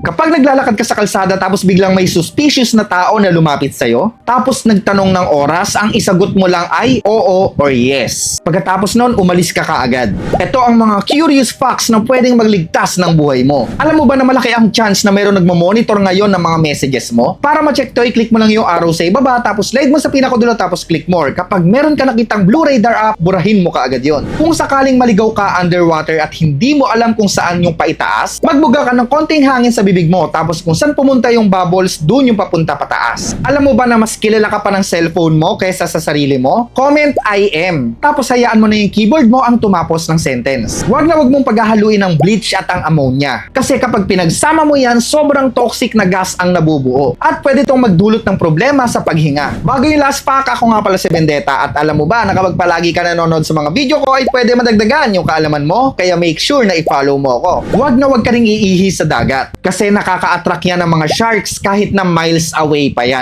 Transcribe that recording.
Kapag naglalakad ka sa kalsada tapos biglang may suspicious na tao na lumapit sa'yo, tapos nagtanong ng oras, ang isagot mo lang ay oo or yes. Pagkatapos nun, umalis ka kaagad. Ito ang mga curious facts na pwedeng magligtas ng buhay mo. Alam mo ba na malaki ang chance na mayroong nagmo-monitor ngayon ng mga messages mo? Para ma-check to, i-click mo lang yung arrow sa ibaba, tapos slide mo sa pinakadulo, tapos click more. Kapag meron ka nakitang Blue Radar app, burahin mo kaagad yon. Kung sakaling maligaw ka underwater at hindi mo alam kung saan yung paitaas, magbuga ka ng konting hangin sa bibig mo, tapos kung saan pumunta yung bubbles, dun yung papunta pataas. Alam mo ba na mas kilala ka pa ng cellphone mo kaysa sa sarili mo? Comment I am. Tapos hayaan mo na yung keyboard mo ang tumapos ng sentence. Huwag na huwag mong paghahaluin ng bleach at ang ammonia. Kasi kapag pinagsama mo yan, sobrang toxic na gas ang nabubuo. At pwede itong magdulot ng problema sa paghinga. Bago yung last pack, ako nga pala si Vendetta at alam mo ba na kapag palagi ka nanonood sa mga video ko ay pwede madagdagan yung kaalaman mo kaya make sure na i-follow mo ako. Huwag na huwag ka ring iihi sa dagat kasi nakaka-attract yan ng mga sharks kahit na miles away pa yan.